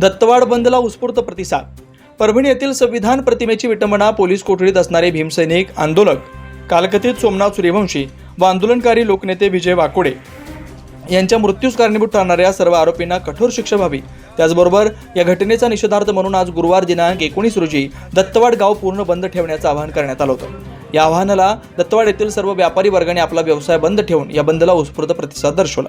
दत्तवाड बंदला उत्स्फूर्त प्रतिसाद. परभणी येथील संविधान प्रतिमेची विटंबना पोलीस कोठडीत असणारे भीमसैनिक आंदोलक कालकथित सोमनाथ सूर्यवंशी व आंदोलनकारी लोकनेते विजय वाकोडे यांच्या मृत्यूस कारणीभूत ठरणाऱ्या सर्व आरोपींना कठोर शिक्षा व्हावी. त्याचबरोबर या घटनेचा निषेधार्थ म्हणून आज गुरुवार दिनांक एकोणीस रोजी दत्तवाड गाव पूर्ण बंद ठेवण्याचं आवाहन करण्यात आलं होतं. या आवाहनाला दत्तवाड येथील सर्व व्यापारी वर्गाने आपला व्यवसाय बंद ठेवून या बंदला उत्स्फूर्त प्रतिसाद दर्शवला.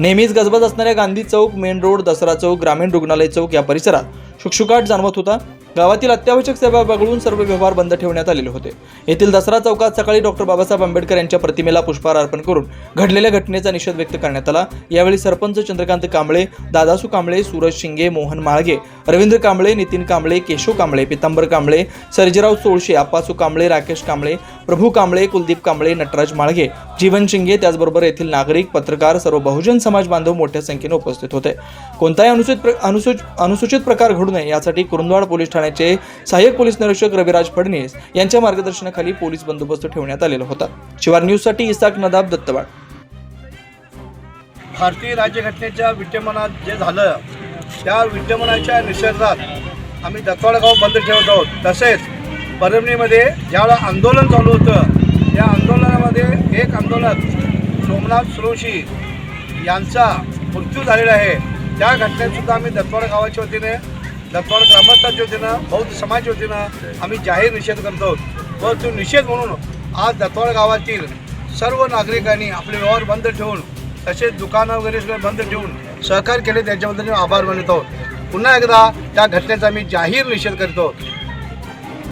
नेहमीच गजबज असणाऱ्या गांधी चौक मेन रोड दसरा चौक ग्रामीण रुग्णालय चौक या परिसरात शुकशुकाट जाणवत होता. गावातील अत्यावश्यक सेवा वगळून सर्व व्यवहार बंद ठेवण्यात आलेले होते. येथील दसरा चौकात सकाळी डॉक्टर बाबासाहेब आंबेडकर यांच्या प्रतिमेला पुष्पहार अर्पण करून घडलेल्या घटनेचा निषेध व्यक्त करण्यात आला. यावेळी सरपंच चंद्रकांत कांबळे दादासू कांबळे सूरज शिंगे मोहन माळगे रवींद्र कांबळे नितीन कांबळे केशव कांबळे पितांबर कांबळे सर्जेराव सोळशे आप्पासू कांबळे राकेश कांबळे प्रभू कांबळे कुलदीप कांबळे नटराज माळगे जीवन शिंगे त्याचबरोबर येथील नागरिक पत्रकार सर्व बहुजन समाज बांधव मोठ्या संख्येने उपस्थित होते. कोणताही अनुसूचित प्र- अनुसूच अनुसूचित प्रकार घडू नये यासाठी कुरुंदवाड पोलीस ठाण्याचे सहाय्यक पोलीस निरीक्षक रविराज फडणीस यांच्या मार्गदर्शनाखाली पोलीस बंदोबस्त ठेवण्यात आलेला होता. शिवार न्यूजसाठी इसाक नदाब दत्तवाड. भारतीय राज्यघटनेच्या विद्यमानात जे झालं त्या विद्यमानाच्या निषेधात आम्ही दत्तवाड गाव बंद ठेवत आहोत. तसेच परभणीमध्ये ज्यावेळेला आंदोलन चालू होतं त्या आंदोलनामध्ये एक आंदोलक सोमनाथ सुरोशी यांचा मृत्यू झालेला आहे. त्या घटनेतसुद्धा आम्ही दत्तवाड गावाच्या वतीने दत्तवाड ग्रामस्थांच्या वतीनं बौद्ध समाजाच्या वतीनं आम्ही जाहीर निषेध करतो. व तो निषेध म्हणून आज दत्तवाड गावातील सर्व नागरिकांनी आपले व्यवहार बंद ठेवून तसेच दुकानं वगैरे सगळे बंद ठेवून सहकार्य केले. त्याच्याबद्दल मी आभार मानत. आहोत पुन्हा एकदा त्या घटनेचा मी जाहीर निषेध करतो.